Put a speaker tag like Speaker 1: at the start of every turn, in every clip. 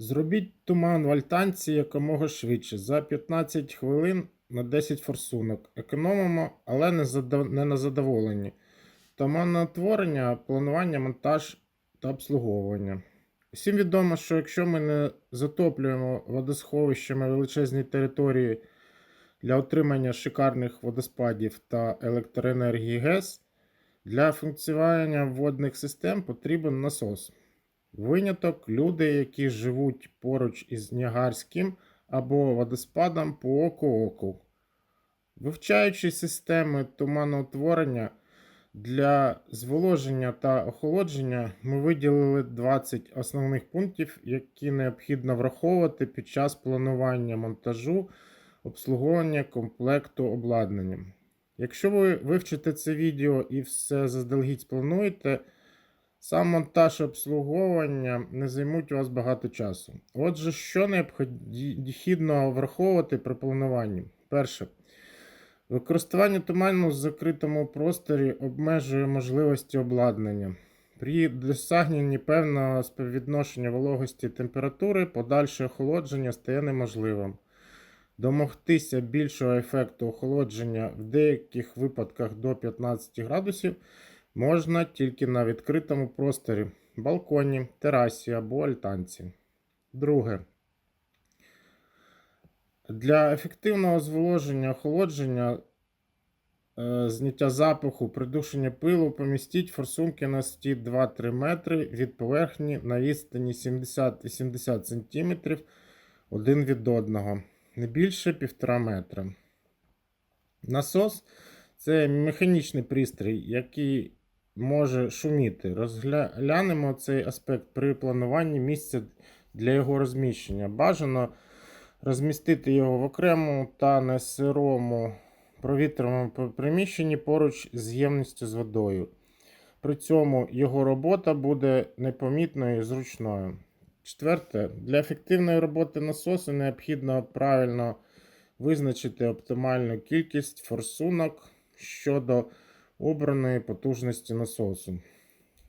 Speaker 1: Зробіть туман в альтанці якомога швидше. За 15 хвилин на 10 форсунок. Економимо, але не, задов... не на задоволенні. Туманотворення, планування, монтаж та обслуговування. Всім відомо, що якщо ми не затоплюємо водосховищами величезні території для отримання шикарних водоспадів та електроенергії ГЕС, для функціонування водних систем потрібен насос. Виняток люди, які живуть поруч із Ніагарським або водоспадом по оку-оку. Вивчаючи системи туманоутворення для зволоження та охолодження, ми виділили 20 основних пунктів, які необхідно враховувати під час планування монтажу, обслуговування комплекту обладнання. Якщо ви вивчите це відео і все заздалегідь сплануєте, Сам монтаж обслуговування не займуть у вас багато часу. Отже, що необхідно враховувати при плануванні? Перше. Використання туману в закритому просторі обмежує можливості обладнання. При досягненні певного співвідношення вологості температури подальше охолодження стає неможливим. Домогтися більшого ефекту охолодження в деяких випадках до 15 градусів можна тільки на відкритому просторі, балконі, терасі або альтанці. Друге. Для ефективного зволоження охолодження, е, зняття запаху, придушення пилу помістіть форсунки на сті 2-3 метри від поверхні на відстані 70-80 см один від одного, не більше 1,5 метра. Насос це механічний пристрій, який може шуміти. Розглянемо цей аспект при плануванні місця для його розміщення. Бажано розмістити його в окремому та не сирому провітряному приміщенні поруч з ємністю з водою. При цьому його робота буде непомітною і зручною. Четверте, для ефективної роботи насосу необхідно правильно визначити оптимальну кількість форсунок щодо обраної потужності насосу.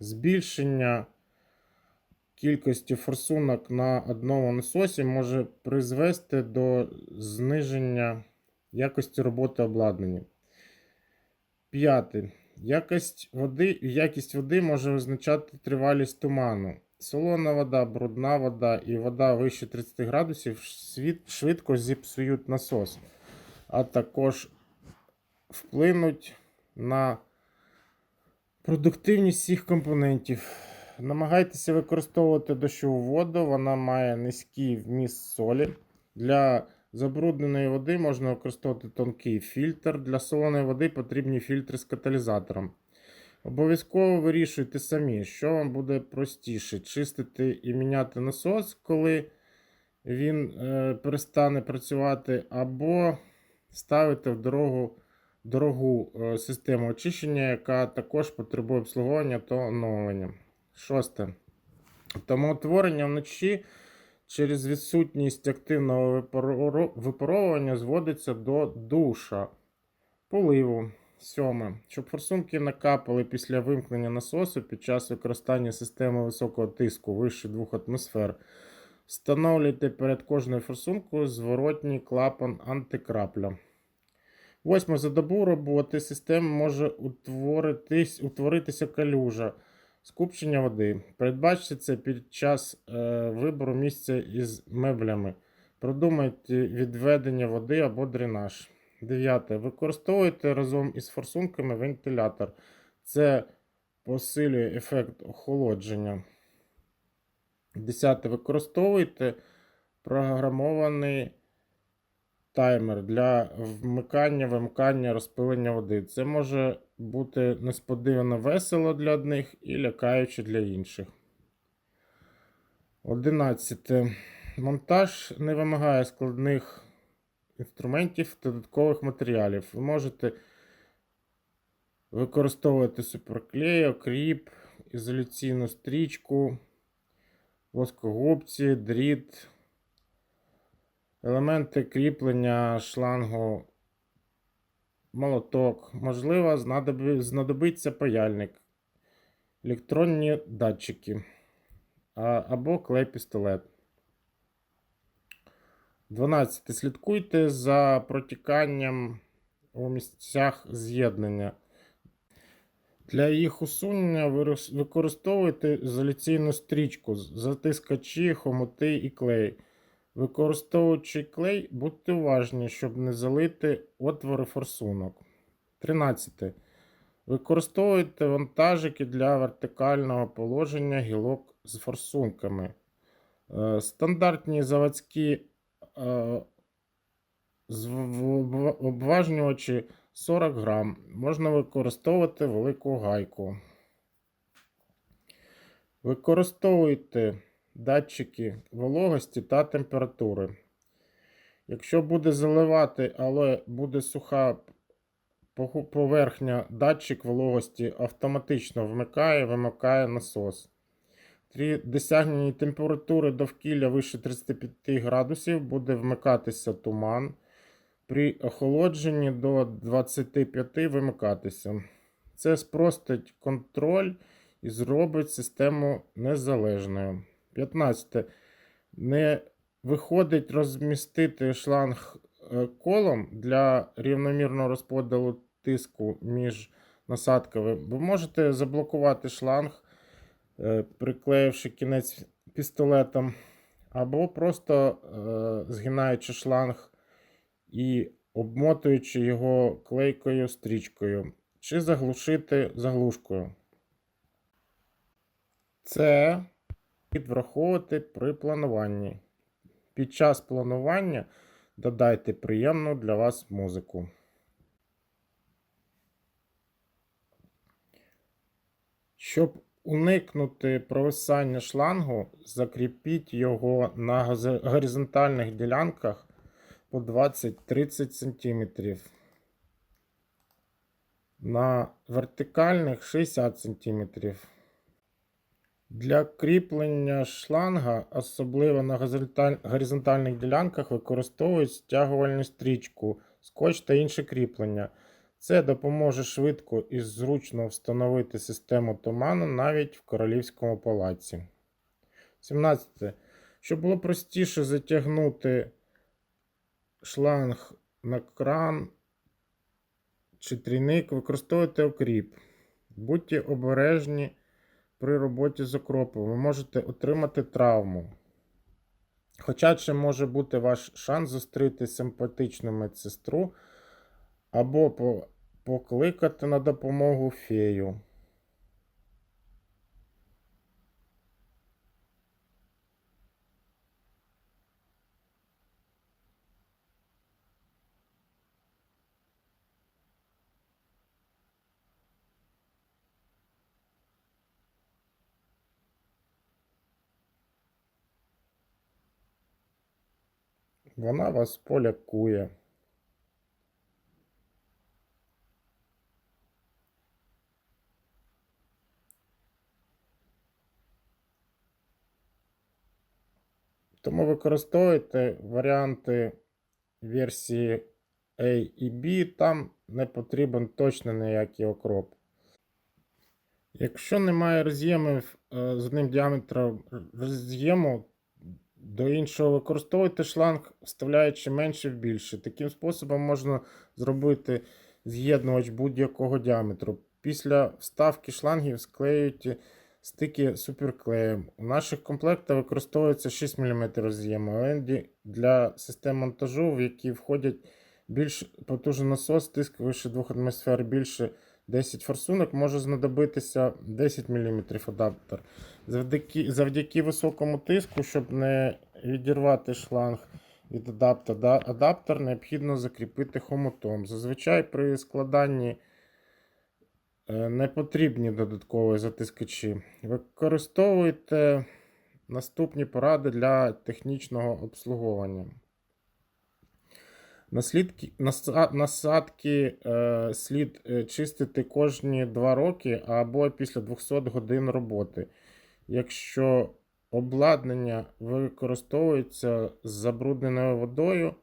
Speaker 1: Збільшення кількості форсунок на одному насосі може призвести до зниження якості роботи обладнання. П'яте. Якість води, якість води може визначати тривалість туману. Солона вода, брудна вода і вода вище 30 градусів швидко зіпсують насос, а також вплинуть на продуктивність всіх компонентів. Намагайтеся використовувати дощову воду, вона має низький вміст солі. Для забрудненої води можна використовувати тонкий фільтр. Для солоної води потрібні фільтри з каталізатором. Обов'язково вирішуйте самі, що вам буде простіше: чистити і міняти насос, коли він е, перестане працювати, або ставити в дорогу дорогу е, систему очищення, яка також потребує обслуговування та оновлення. Шосте. Тому утворення вночі через відсутність активного випаровування зводиться до душа, поливу. Сьоме. Щоб форсунки накапали після вимкнення насосу під час використання системи високого тиску вище 2 атмосфер. Встановлюйте перед кожною форсункою зворотній клапан антикрапля. Восьме за добу роботи системи може утворитись, утворитися калюжа, скупчення води. Передбачте це під час е, вибору місця із меблями. Продумайте відведення води або дренаж. Дев'яте. Використовуйте разом із форсунками вентилятор. Це посилює ефект охолодження. Десяте. Використовуйте програмований таймер для вмикання, вимикання, розпилення води. Це може бути несподівано весело для одних і лякаюче для інших. 11. Монтаж не вимагає складних інструментів та додаткових матеріалів. Ви можете використовувати суперклей, окріп, ізоляційну стрічку, воскогубці, дріт. Елементи кріплення шлангу, молоток. Можливо, знадобиться паяльник, електронні датчики або клей-пістолет. 12. Слідкуйте за протіканням у місцях з'єднання. Для їх усунення використовуйте ізоляційну стрічку, затискачі, хомути і клей. Використовуючи клей, будьте уважні, щоб не залити отвори форсунок. 13. Використовуйте вантажики для вертикального положення гілок з форсунками. Е, Стандартні заводські е, обважнювачі 40 грам. Можна використовувати велику гайку. Використовуйте датчики вологості та температури. Якщо буде заливати, але буде суха поверхня, датчик вологості автоматично вмикає, вимикає насос. При досягненні температури довкілля вище 35 градусів буде вмикатися туман. При охолодженні до 25 вимикатися. Це спростить контроль і зробить систему незалежною. 15. Не виходить розмістити шланг е, колом для рівномірного розподілу тиску між насадками. Ви можете заблокувати шланг, е, приклеївши кінець пістолетом, або просто е, згинаючи шланг і обмотуючи його клейкою стрічкою, чи заглушити заглушкою. Це слід враховувати при плануванні. Під час планування додайте приємну для вас музику. Щоб уникнути провисання шлангу, закріпіть його на горизонтальних ділянках по 20-30 см. На вертикальних 60 см. Для кріплення шланга, особливо на горизонтальних ділянках, використовують стягувальну стрічку, скотч та інші кріплення. Це допоможе швидко і зручно встановити систему туману навіть в королівському палаці. 17. Щоб було простіше затягнути шланг на кран чи трійник, використовуйте окріп. Будьте обережні при роботі з окропом. Ви можете отримати травму. Хоча це може бути ваш шанс зустріти симпатичну медсестру або покликати на допомогу фею. Вона вас полякує. Тому використовуйте варіанти версії A і B, там не потрібен точно ніякий окроп. Якщо немає роз'ємів е, з одним діаметром роз'єму, до іншого використовуйте шланг, вставляючи менше в більше. Таким способом можна зробити з'єднувач будь-якого діаметру. Після вставки шлангів склеюйте стики суперклеєм. У наших комплектах використовується 6 мм роз'єму, але для систем монтажу, в які входять більш потужний насос, тиск вище 2 атмосфер, більше 10 форсунок, може знадобитися 10 мм адаптер. Завдяки, завдяки високому тиску, щоб не відірвати шланг від адаптера, да, адаптер необхідно закріпити хомутом. Зазвичай при складанні е, не потрібні додаткові затискачі. Використовуйте наступні поради для технічного обслуговування. Наслідки, насадки е, слід е, чистити кожні 2 роки або після 200 годин роботи. Якщо обладнання використовується з забрудненою водою,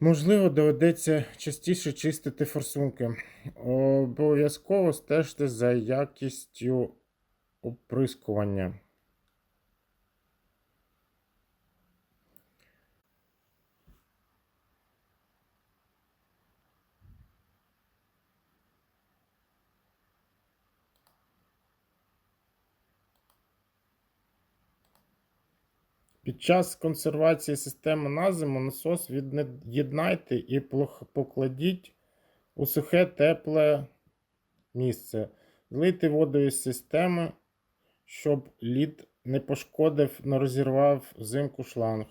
Speaker 1: можливо, доведеться частіше чистити форсунки. Обов'язково стежте за якістю оприскування. Під час консервації системи на зиму насос від'єднайте і покладіть у сухе тепле місце. Злийте водою з системи, щоб лід не пошкодив, не розірвав взимку шланг.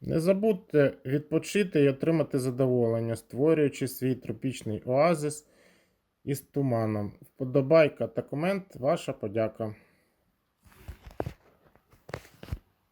Speaker 1: Не забудьте відпочити і отримати задоволення, створюючи свій тропічний оазис із туманом. Вподобайка та комент ваша подяка.